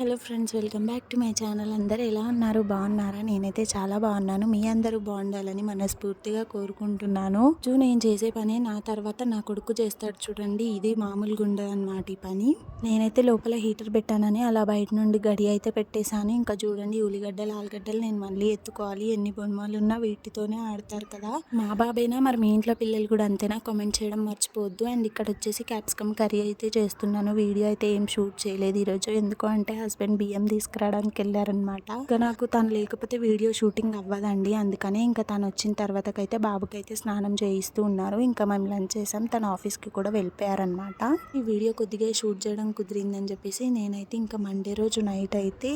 Hello friends welcome back to my channel. అందరూ ఎలా ఉన్నారు? బాగున్నారా? నేనైతే చాలా బాగున్నాను. మీ అందరూ బాగుండాలని మనస్ఫూర్తిగా కోరుకుంటున్నాను. చూ నేను చేసే పని నా తర్వాత నా కొడుకు చేస్తాడు చూడండి. ఇది మామూలుగా ఉండదు అనమాట ఈ పని. నేనైతే లోపల హీటర్ పెట్టానని అలా బయట నుండి గడి అయితే పెట్టేశాను. ఇంకా చూడండి ఉల్లిగడ్డలు ఆలుగడ్డలు నేను మళ్ళీ ఎత్తుకోవాలి. ఎన్ని బొమ్మలు ఉన్నా వీటితోనే ఆడతారు కదా. మా బాబేనా మరి మీ ఇంట్లో పిల్లలు కూడా అంతేనా? కామెంట్ చేయడం మర్చిపోవద్దు. అండ్ ఇక్కడ వచ్చేసి క్యాప్సికమ్ కర్రీ అయితే చేస్తున్నాను. వీడియో అయితే ఏం షూట్ చేయలేదు ఈరోజు. ఎందుకు అంటే హస్బెండ్ బియ్యం తీసుకురావడానికి వెళ్ళారనమాట ఇంకా నాకు తను లేకపోతే వీడియో షూటింగ్ అవ్వదండి. అందుకనే ఇంకా తను వచ్చిన తర్వాతకైతే బాబుకైతే స్నానం చేయిస్తూ ఉన్నారు. ఇంకా మేము లంచ్ చేసాం. తన ఆఫీస్కి కూడా వెళ్ళిపోయారనమాట ఈ వీడియో కొద్దిగా షూట్ చేయడం కుదిరిందని చెప్పేసి నేనైతే ఇంకా మండే రోజు నైట్ అయితే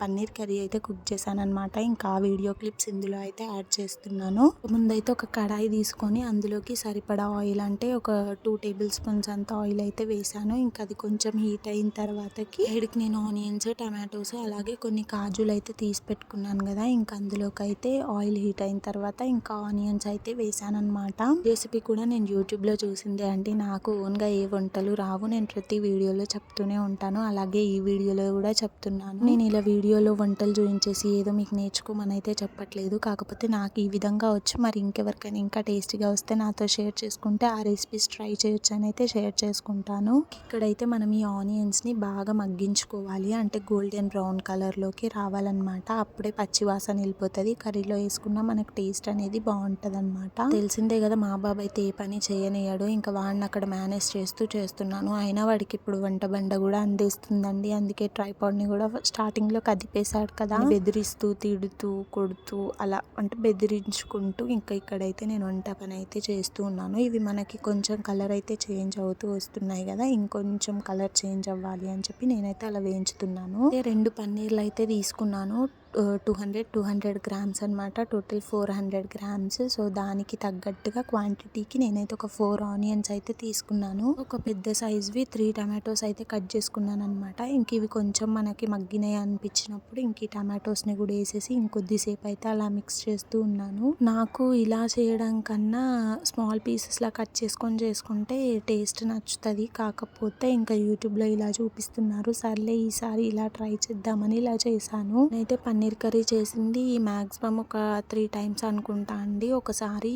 పన్నీర్ కర్రీ అయితే కుక్ చేశాను అనమాట ఇంకా ఆ వీడియో క్లిప్స్ ఇందులో అయితే యాడ్ చేస్తున్నాను. ముందైతే ఒక కడాయి తీసుకొని అందులోకి సరిపడా ఆయిల్ అంటే ఒక టూ టేబుల్ స్పూన్స్ అంత ఆయిల్ అయితే వేసాను ఇంకా అది కొంచెం హీట్ అయిన తర్వాతకి ఎడికి నేను ఆనియన్స్ టమాటోస్ అలాగే కొన్ని కాజులు అయితే తీసి పెట్టుకున్నాను కదా. ఇంకా అందులోకి అయితే ఆయిల్ హీట్ అయిన తర్వాత ఇంకా ఆనియన్స్ అయితే వేసాను అనమాట రెసిపీ కూడా నేను యూట్యూబ్లో చూసిందే అండి. నాకు ఓన్గా ఏ వంటలు రావు. నేను ప్రతి వీడియోలో చెప్తూనే ఉంటాను. అలాగే ఈ వీడియోలో కూడా చెప్తున్నాను. నేను ఇలా వీడియోలో వంటలు చూపించేసి ఏదో మీకు నేర్చుకోమని అయితే చెప్పట్లేదు. కాకపోతే నాకు ఈ విధంగా వచ్చి. మరి ఇంకెవరికైనా ఇంకా టేస్టీగా వస్తే నాతో షేర్ చేసుకుంటే ఆ రెసిపీస్ ట్రై చేయొచ్చు అని అయితే షేర్ చేసుకుంటాను. ఇక్కడైతే మనం ఈ ఆనియన్స్ని బాగా మగ్గించుకోవాలి. అంటే గోల్డెన్ బ్రౌన్ కలర్లోకి రావాలన్నమాట. అప్పుడే పచ్చివాసన వెళ్ళిపోతుంది. కర్రీలో వేసుకున్న మనకు టేస్ట్ అనేది బాగుంటుంది అనమాట తెలిసిందే కదా మా బాబు అయితే ఏ పని చేయనియాడు. ఇంకా వాడిని అక్కడ మేనేజ్ చేస్తూ చేస్తున్నాను. అయినా వాడికి ఇప్పుడు వంట బండ కూడా అందిస్తుందండి. అందుకే ట్రైపాడ్ని కూడా స్టార్టింగ్లో కదిపేశాడు కదా. బెదిరిస్తూ తిడుతూ కొడుతూ అలా అంటే బెదిరించుకుంటూ ఇంకా ఇక్కడైతే నేను వంట పని అయితే చేస్తూ ఉన్నాను. ఇవి మనకి కొంచెం కలర్ అయితే చేంజ్ అవుతూ వస్తున్నాయి కదా. ఇంకొంచెం కలర్ చేంజ్ అవ్వాలి అని చెప్పి నేనైతే అలా వేయించుతున్నాను రెండు పన్నీర్లు అయితే తీసుకున్నాను. Two hundred two hundred grams అనమాట total four hundred grams. So దానికి తగ్గట్టుగా క్వాంటిటీకి నేనైతే ఒక ఫోర్ ఆనియన్స్ అయితే తీసుకున్నాను. ఒక పెద్ద సైజ్వి త్రీ టమాటోస్ అయితే కట్ చేసుకున్నాను అనమాట ఇంక ఇవి కొంచెం మనకి మగ్గినాయి అనిపించినప్పుడు ఇంక ఈ టమాటోస్ని కూడా వేసేసి ఇంకొద్దిసేపు అయితే అలా మిక్స్ చేస్తూ ఉన్నాను. నాకు ఇలా చేయడం కన్నా స్మాల్ పీసెస్లా కట్ చేసుకొని చేసుకుంటే టేస్ట్ నచ్చుతుంది. కాకపోతే ఇంకా యూట్యూబ్లో ఇలా చూపిస్తున్నారు. సర్లే ఈసారి ఇలా ట్రై చేద్దామని ఇలా చేశాను. నేనైతే పన్నీర్ కర్రీ చేసింది. మ్యాక్సిమం ఒక త్రీ టైమ్స్ అనుకుంటా అండి. ఒకసారి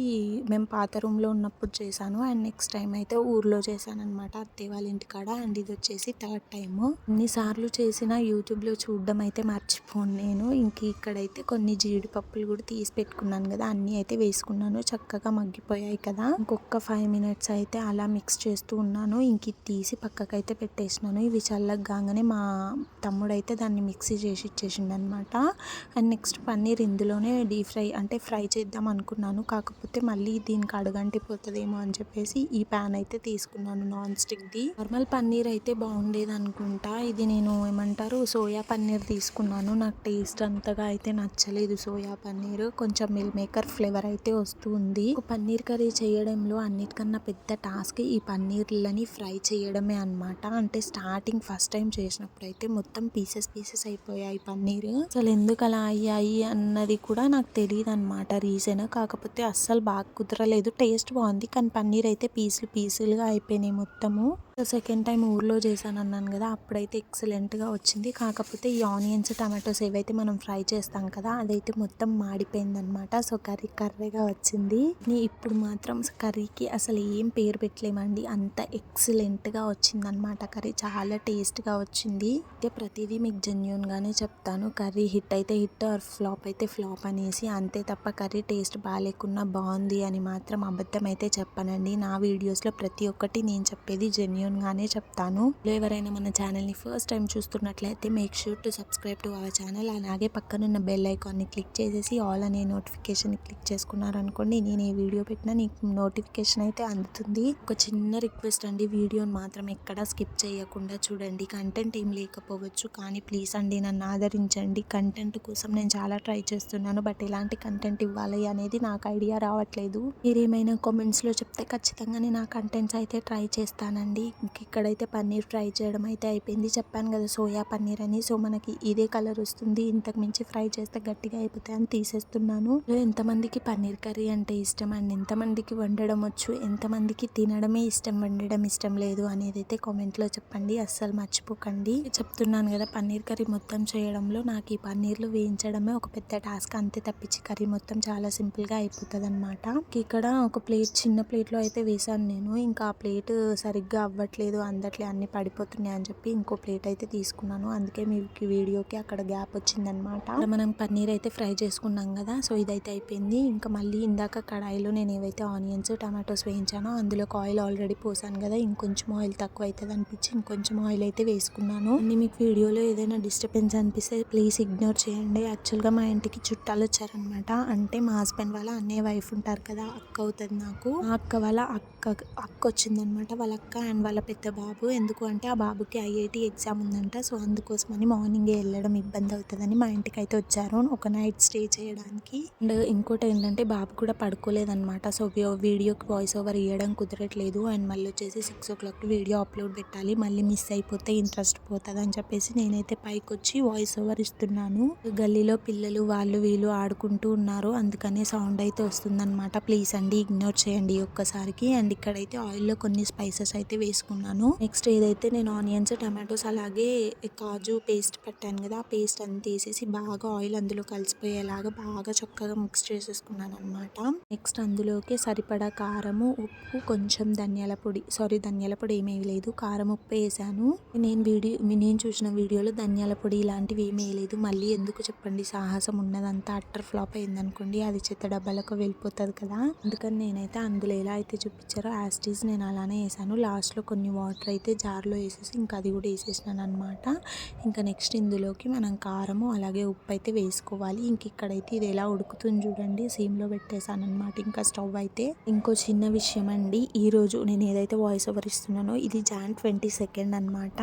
మేము పాత రూమ్లో ఉన్నప్పుడు చేశాను. అండ్ నెక్స్ట్ టైం అయితే ఊర్లో చేశాను అనమాట అత్తయ్య వాళ్ళ ఇంటికాడ అండ్ ఇది వచ్చేసి థర్డ్ టైము. ఎన్నిసార్లు చేసిన యూట్యూబ్లో చూడడం అయితే మర్చిపోను నేను. ఇంక ఇక్కడైతే కొన్ని జీడిపప్పులు కూడా తీసి పెట్టుకున్నాను కదా అన్నీ అయితే వేసుకున్నాను. చక్కగా మగ్గిపోయాయి కదా. ఇంకొక ఫైవ్ మినిట్స్ అయితే అలా మిక్స్ చేస్తూ ఉన్నాను. ఇంక తీసి పక్కకైతే పెట్టేసినాను. ఇవి చల్లగానే మా తమ్ముడైతే దాన్ని మిక్సీ చేసి ఇచ్చేసిండు అనమాట అండ్ నెక్స్ట్ పన్నీర్ ఇందులోనే డీప్ ఫ్రై అంటే ఫ్రై చేద్దాం అనుకున్నాను. కాకపోతే మళ్ళీ దీనికి అడగంటిపోతుందేమో అని చెప్పేసి ఈ ప్యాన్ అయితే తీసుకున్నాను నాన్ స్టిక్ది నార్మల్ పన్నీర్ అయితే బాగుండేది అనుకుంటా ఇది నేను ఏమంటారు సోయా పన్నీర్ తీసుకున్నాను. నాకు టేస్ట్ అంతగా అయితే నచ్చలేదు సోయా పన్నీర్. కొంచెం మిల్ మేకర్ ఫ్లేవర్ అయితే వస్తుంది. పన్నీర్ కర్రీ చేయడంలో అన్నిటికన్నా పెద్ద టాస్క్ ఈ పన్నీర్లని ఫ్రై చేయడమే అనమాట అంటే స్టార్టింగ్ ఫస్ట్ టైం చేసినప్పుడు అయితే మొత్తం పీసెస్ పీసెస్ అయిపోయాయి పన్నీర్. అసలు ఎందుకు అలా అయ్యాయి అన్నది కూడా నాకు తెలియదు అనమాట రీజన్ కాకపోతే అస్సలు బాగా కుదరలేదు. టేస్ట్ బాగుంది. కానీ పన్నీర్ అయితే పీసులు పీసులుగా అయిపోయినాయి మొత్తము. సెకండ్ టైం ఊర్లో చేశాను అన్నాను కదా అప్పుడైతే ఎక్సలెంట్గా వచ్చింది. కాకపోతే ఈ ఆనియన్స్ టమాటోస్ ఏవైతే మనం ఫ్రై చేస్తాం కదా అదైతే మొత్తం మాడిపోయింది అనమాట సో కర్రీ కర్రీగా వచ్చింది. ఇప్పుడు మాత్రం కర్రీకి అసలు ఏం పేరు పెట్టలేమండి. అంత ఎక్సలెంట్గా వచ్చింది అనమాట కర్రీ. చాలా టేస్ట్గా వచ్చింది. అయితే ప్రతిదీ మీకు జెన్యున్గానే చెప్తాను. కర్రీ హిట్ అయితే హిట్ ఆర్ ఫ్లాప్ అయితే ఫ్లాప్ అనేసి అంతే తప్ప కర్రీ టేస్ట్ బాగాలేకున్నా బాగుంది అని మాత్రం అబద్ధం అయితే చెప్పానండి. నా వీడియోస్లో ప్రతి ఒక్కటి నేను చెప్పేది జెన్యున్గానే చెప్తాను. ఎవరైనా మన ఛానల్ని ఫస్ట్ టైం చూస్తున్నట్లయితే make sure to subscribe to our channel అలాగే పక్కనున్న బెల్ ఐకాన్ని క్లిక్ చేసేసి ఆల్ అనే నోటిఫికేషన్ క్లిక్ చేసుకున్నారనుకోండి నేను ఏ వీడియో పెట్టినా నీకు నోటిఫికేషన్ అయితే అందుతుంది. ఒక చిన్న రిక్వెస్ట్ అండి వీడియోని మాత్రం ఎక్కడా స్కిప్ చేయకుండా చూడండి. కంటెంట్ ఏం లేకపోవచ్చు కానీ ప్లీజ్ అండి నన్ను ఆదరించండి. కంటెంట్ కంటెంట్ కోసం నేను చాలా ట్రై చేస్తున్నాను బట్ ఎలాంటి కంటెంట్ ఇవ్వాలి అనేది నాకు ఐడియా రావట్లేదు. మీరు ఏమైనా కామెంట్స్లో చెప్తే ఖచ్చితంగా నేను ఆ కంటెంట్స్ అయితే ట్రై చేస్తానండి. ఇక్కడైతే పన్నీర్ ఫ్రై చేయడం అయితే అయిపోయింది. చెప్పాను కదా సోయా పన్నీర్ అని. సో మనకి ఇదే కలర్ వస్తుంది. ఇంతకు మించి ఫ్రై చేస్తే గట్టిగా అయిపోతాయి అని తీసేస్తున్నాను. ఎంతమందికి పన్నీర్ కర్రీ అంటే ఇష్టం అండ్ ఎంతమందికి వండడం వచ్చు ఎంతమందికి తినడమే ఇష్టం వండడం ఇష్టం లేదు అనేది అయితే కామెంట్లో చెప్పండి. అస్సలు మర్చిపోకండి. చెప్తున్నాను కదా పన్నీర్ కర్రీ మొత్తం చేయడంలో నాకు ఈ పన్నీర్ పన్నీర్లు వేయించడమే ఒక పెద్ద టాస్క్. అంతే తప్పించి కర్రీ మొత్తం చాలా సింపుల్గా అయిపోతుంది అనమాట ఇక్కడ ఒక ప్లేట్ చిన్న ప్లేట్లో అయితే వేసాను నేను. ఇంకా ఆ ప్లేట్ సరిగ్గా అవ్వట్లేదు అందట్లే అన్ని పడిపోతున్నాయి అని చెప్పి ఇంకో ప్లేట్ అయితే తీసుకున్నాను. అందుకే మీకు వీడియోకి అక్కడ గ్యాప్ వచ్చిందనమాట మనం పన్నీర్ అయితే ఫ్రై చేసుకున్నాం కదా సో ఇదైతే అయిపోయింది. ఇంకా మళ్ళీ ఇందాక కడాయిలో నేను ఏవైతే ఆనియన్స్ టమాటోస్ వేయించానో అందులో ఆయిల్ ఆల్రెడీ పోసాను కదా ఇంకొంచెం ఆయిల్ తక్కువ అవుతుంది అనిపించి ఇంకొంచెం ఆయిల్ అయితే వేసుకున్నాను. మీకు వీడియోలో ఏదైనా డిస్టర్బెన్స్ అనిపిస్తే ప్లీజ్ ఇగ్నోర్ చేయండి. యాక్చువల్గా మా ఇంటికి చుట్టాలు వచ్చారనమాట. అంటే మా హస్బెండ్ వాళ్ళ అన్నయ్య వైఫ్ ఉంటారు కదా అక్క అవుతుంది నాకు. ఆ అక్క వాళ్ళ అక్క అక్క వచ్చిందనమాట. వాళ్ళ అక్క అండ్ వాళ్ళ పెద్ద బాబు. ఎందుకు అంటే ఆ బాబుకి ఐఐటి ఎగ్జామ్ ఉందంట. సో అందుకోసమని మార్నింగే వెళ్ళడం ఇబ్బంది అవుతుందని మా ఇంటికి అయితే వచ్చారు. ఒక నైట్ స్టే చేయడానికి. అండ్ ఇంకోటి ఏంటంటే బాబు కూడా పడుకోలేదనమాట. సో వీడియోకి వాయిస్ ఓవర్ ఇవ్వడం కుదరట్లేదు. అండ్ మళ్ళీ వచ్చేసి six o'clock video upload పెట్టాలి. మళ్ళీ మిస్ అయిపోతే ఇంట్రెస్ట్ పోతుంది అని చెప్పేసి నేనైతే పైకి వచ్చి వాయిస్ ఓవర్ ఇస్తున్నాను. గల్లీలో పిల్లలు వాళ్ళు వీళ్ళు ఆడుకుంటూ ఉన్నారు. అందుకనే సౌండ్ అయితే వస్తుందన్నమాట. ప్లీజ్ అండి ఇగ్నోర్ చేయండి ఒక్కసారికి. అండ్ ఇక్కడైతే ఆయిల్లో కొన్ని స్పైసెస్ అయితే వేసుకున్నాను. నెక్స్ట్ ఏదైతే నేను ఆనియన్స్ టమాటోస్ అలాగే కాజు పేస్ట్ పెట్టాను కదా ఆ పేస్ట్ అంతా వేసేసి బాగా ఆయిల్ అందులో కలిసిపోయేలాగా బాగా చక్కగా మిక్స్ చేసేసుకున్నాను అనమాట నెక్స్ట్ అందులోకి సరిపడా కారము ఉప్పు కొంచెం ధనియాల పొడి. సారీ ధనియాల పొడి ఏమీ లేదు. కారం ఉప్పు వేసాను. నేను వీడియో నేను చూసిన వీడియోలో ధనియాల పొడి ఇలాంటివి ఏమీ లేదు. మళ్ళీ ఎందుకు చెప్పండి? సాహసం ఉన్నదంతా అట్టర్ ఫ్లాప్ అయింది అనుకోండి అది చెత్త డబ్బాలకు వెళ్ళిపోతుంది కదా. అందుకని నేనైతే అందులో ఎలా అయితే చూపించారో యాస్టీస్ నేను అలానే వేసాను. లాస్ట్లో కొన్ని వాటర్ అయితే జార్లో వేసేసి ఇంకా అది కూడా వేసేసినాను అనమాట ఇంకా నెక్స్ట్ ఇందులోకి మనం కారము అలాగే ఉప్పు అయితే వేసుకోవాలి. ఇంక ఇక్కడైతే ఇది ఎలా ఉడుకుతుంది చూడండి. సీమ్లో పెట్టేశాను అనమాట ఇంకా స్టవ్ అయితే ఇంకో చిన్న విషయం అండి. ఈరోజు నేను ఏదైతే వాయిస్ ఓవర్ ఇస్తున్నానో ఇది జాన్ ట్వంటీ సెకండ్ అనమాట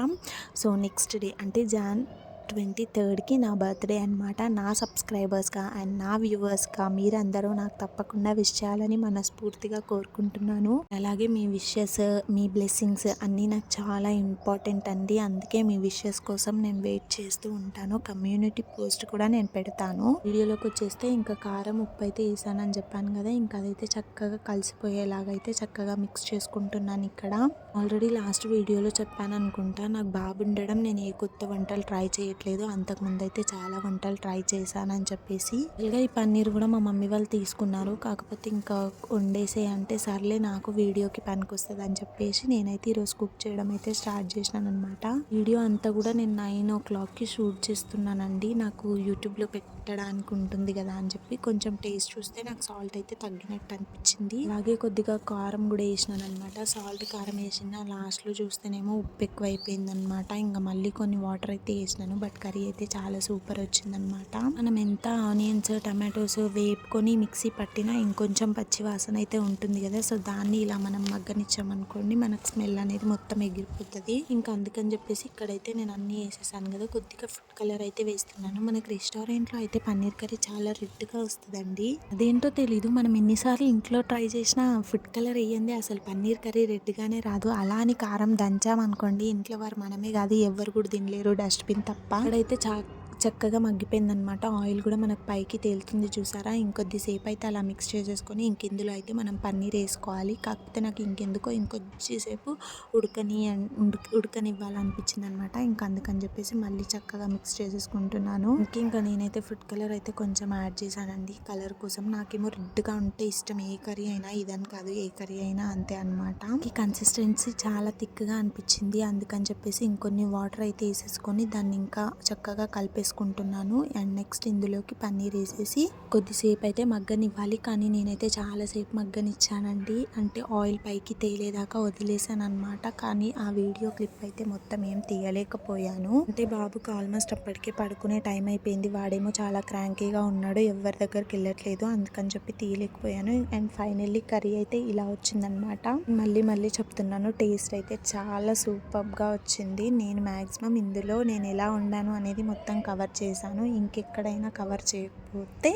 సో నెక్స్ట్ డే అంటే జాన్ ట్వంటీ థర్డ్కి నా బర్త్డే అనమాట నా సబ్స్క్రైబర్స్గా అండ్ నా వ్యూవర్స్గా మీరందరూ నాకు తప్పకుండా విష్ చేయాలని మనస్ఫూర్తిగా కోరుకుంటున్నాను. అలాగే మీ విషెస్ మీ బ్లెస్సింగ్స్ అన్నీ నాకు చాలా ఇంపార్టెంట్ అండి. అందుకే మీ విషెస్ కోసం నేను వెయిట్ చేస్తూ ఉంటాను. కమ్యూనిటీ పోస్ట్ కూడా నేను పెడతాను. వీడియోలోకి వచ్చేస్తే ఇంకా కారం ఉప్పు అయితే వేసానని చెప్పాను కదా ఇంకా అదైతే చక్కగా కలిసిపోయేలాగా అయితే చక్కగా మిక్స్ చేసుకుంటున్నాను ఇక్కడ. ఆల్రెడీ లాస్ట్ వీడియోలో చెప్పాను అనుకుంటా నాకు బాబు ఉండడం నేను ఏ కొత్త వంటలు ట్రై చేయట్లేదు. అంతకుముందు అయితే చాలా వంటలు ట్రై చేశానని చెప్పేసి ఇలా ఈ పన్నీర్ కూడా మా మమ్మీ వాళ్ళు తీసుకున్నారు. కాకపోతే ఇంకా వండేసే అంటే సర్లే నాకు వీడియోకి పనికొస్తుంది అని చెప్పేసి నేనైతే ఈరోజు కుక్ చేయడం అయితే స్టార్ట్ చేసినాను అనమాట వీడియో అంతా కూడా నేను నైన్ ఓ క్లాక్కి షూట్ చేస్తున్నానండి. నాకు యూట్యూబ్లో పెట్టడానికి ఉంటుంది కదా అని చెప్పి కొంచెం టేస్ట్ చూస్తే నాకు సాల్ట్ అయితే తగ్గినట్టు అనిపించింది. అలాగే కొద్దిగా కారం కూడా వేసినాను అనమాట సాల్ట్ కారం వేసిన లాస్ట్లో చూస్తేనేమో ఉప్పు ఎక్కువ అయిపోయింది అనమాట ఇంకా మళ్ళీ కొన్ని వాటర్ అయితే వేసినాను. బట్ కర్రీ అయితే చాలా సూపర్ వచ్చిందనమాట మనం ఎంత ఆనియన్స్ టమాటోస్ వేపుకొని మిక్సీ పట్టినా ఇంకొంచెం పచ్చి వాసన అయితే ఉంటుంది కదా. సో దాన్ని ఇలా మనం మగ్గనిచ్చామనుకోండి మనకు స్మెల్ అనేది మొత్తం ఎగిరిపోతుంది. ఇంకా అందుకని చెప్పేసి ఇక్కడైతే నేను అన్నీ వేసేసాను కదా. కొద్దిగా ఫుడ్ కలర్ అయితే వేస్తున్నాను. మనకి రెస్టారెంట్లో అయితే పన్నీర్ కర్రీ చాలా రెడ్గా వస్తుందండి. అదేంటో తెలీదు. మనం ఎన్నిసార్లు ఇంట్లో ట్రై చేసినా ఫుడ్ కలర్ వేయండి అసలు పన్నీర్ కర్రీ రెడ్గానే రాదు. అలా అని కారం దంచామనుకోండి ఇంట్లో వారు మనమే కాదు ఎవరు కూడా తినలేరు డస్ట్బిన్ తప్ప. అక్కడైతే చా చక్కగా మగ్గిపోయిందనమాట ఆయిల్ కూడా మనకు పైకి తేలుతుంది చూసారా? ఇంకొద్దిసేపు అయితే అలా మిక్స్ చేసేసుకొని ఇంకెందులో అయితే మనం పన్నీర్ వేసుకోవాలి. కాకపోతే నాకు ఇంకెందుకో ఇంకొద్దిసేపు ఉడకని ఉడక ఉడకనివ్వాలనిపించింది అనమాట ఇంకా అందుకని చెప్పేసి మళ్ళీ చక్కగా మిక్స్ చేసేసుకుంటున్నాను. ఇంక ఇంకా నేనైతే ఫుడ్ కలర్ అయితే కొంచెం యాడ్ చేశానండి. కలర్ కోసం నాకేమో రెడ్గా ఉంటే ఇష్టం. ఏ కర్రీ అయినా ఇదని కాదు ఏ కర్రీ అయినా అంతే అనమాట ఈ కన్సిస్టెన్సీ చాలా థిక్గా అనిపించింది. అందుకని చెప్పేసి ఇంకొన్ని వాటర్ అయితే వేసేసుకొని దాన్ని ఇంకా చక్కగా కలిపేసుకొని వేసుకుంటున్నాను అండ్ నెక్స్ట్ ఇందులోకి పన్నీర్ వేసేసి కొద్దిసేపు అయితే మగ్గనివ్వాలి. కానీ నేనైతే చాలాసేపు మగ్గనిచ్చానండి. అంటే ఆయిల్ పైకి తేలేదాకా వదిలేసాను అనమాట కానీ ఆ వీడియో క్లిప్ అయితే మొత్తం ఏం తీయలేకపోయాను. అంటే బాబుకి ఆల్మోస్ట్ అప్పటికే పడుకునే టైం అయిపోయింది. వాడేమో చాలా క్రాంకీగా ఉన్నాడు. ఎవరి దగ్గరికి వెళ్ళట్లేదు. అందుకని చెప్పి తీయలేకపోయాను. అండ్ ఫైనల్లీ కర్రీ అయితే ఇలా వచ్చిందనమాట మళ్ళీ మళ్ళీ చెప్తున్నాను. టేస్ట్ అయితే చాలా సూపర్గా వచ్చింది. నేను మ్యాక్సిమం ఇందులో నేను ఎలా వండాను అనేది మొత్తం కవర్ కవర్ చేశాను. ఇంకెక్కడైనా కవర్ చేయకపోతే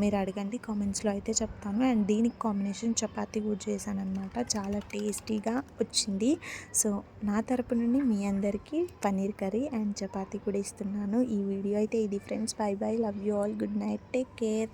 మీరు అడగండి. కామెంట్స్లో అయితే చెప్తాను. అండ్ దీనికి కాంబినేషన్ చపాతి కూడా చేశాను అనమాట చాలా టేస్టీగా వచ్చింది. సో నా తరపు నుండి మీ అందరికీ పన్నీర్ కర్రీ అండ్ చపాతీ కూడా ఇస్తున్నాను. ఈ వీడియో అయితే ఇది friends. Bye bye. Love you all. Good night. Take care.